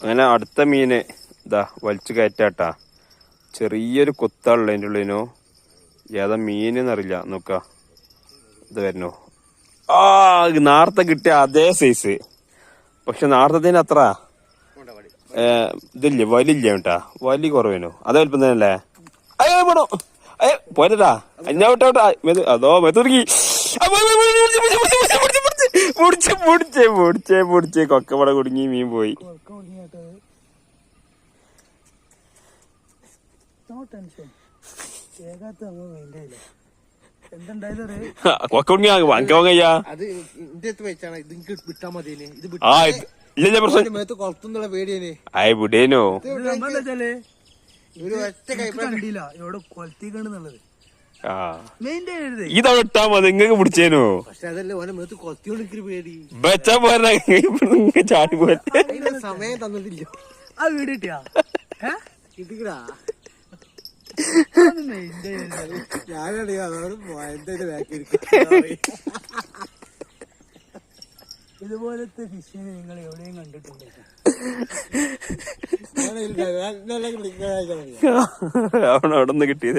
അങ്ങനെ അടുത്ത മീന് ഇതാ വലിച്ചു കയറ്റാട്ടാ. ചെറിയൊരു കുത്താളുള്ള അതിന്റെ ഉള്ളിനോ ഏതാ മീനെന്നറിയില്ല. നോക്ക. ഇത് വരണോ ആ നാർത്ത കിട്ടിയ അതേ സൈസ് പക്ഷെ നേരത്തെ അത്ര ഇതില്ല വലില്ല കേട്ടാ. വലി കുറവേനോ. അതേ വലിപ്പം തന്നെയല്ലേ? അയ്യോ വേണോ അയ്യോ പോരട്ടാ അഞ്ഞാ വിട്ടാ വിട്ടാ അതോ മെതുറുകി മുടിച്ച് മുടിച്ച് മുടിച്ച് മുടിച്ച് കൊക്കപ്പട കുടുങ്ങി മീൻ പോയി. നോ ടെൻഷൻ കേൾക്കാത്ത നമ്മൾ അത് ഇന്റെ അടുത്ത് വെച്ചാണ്. ഇത് എനിക്ക് വിട്ടാ മതിയേനെ. ഇത് കൊളത്തുന്നുള്ള പേടിയേനെ. വിടേനോ. ഒരു ഒറ്റ കണ്ടില്ല. മതി നിങ്ങൾക്ക് പിടിച്ചേനോ. പക്ഷെ അതല്ലേ ഓനെ മേത്ത് പേടി. ബച്ചാ പോരാ നിങ്ങൾക്ക് ചാടി പോരെ. സമയം തന്നിട്ടില്ല ആ വീട് കിട്ടിയാ? കിട്ടിക്കടാ. ഞാനറിയാം അതോട് ഇതുപോലത്തെ ഫിഷിനെ നിങ്ങൾ എവിടെയും കണ്ടിട്ടുണ്ട് അവിടെ നിന്ന് കിട്ടിയത്.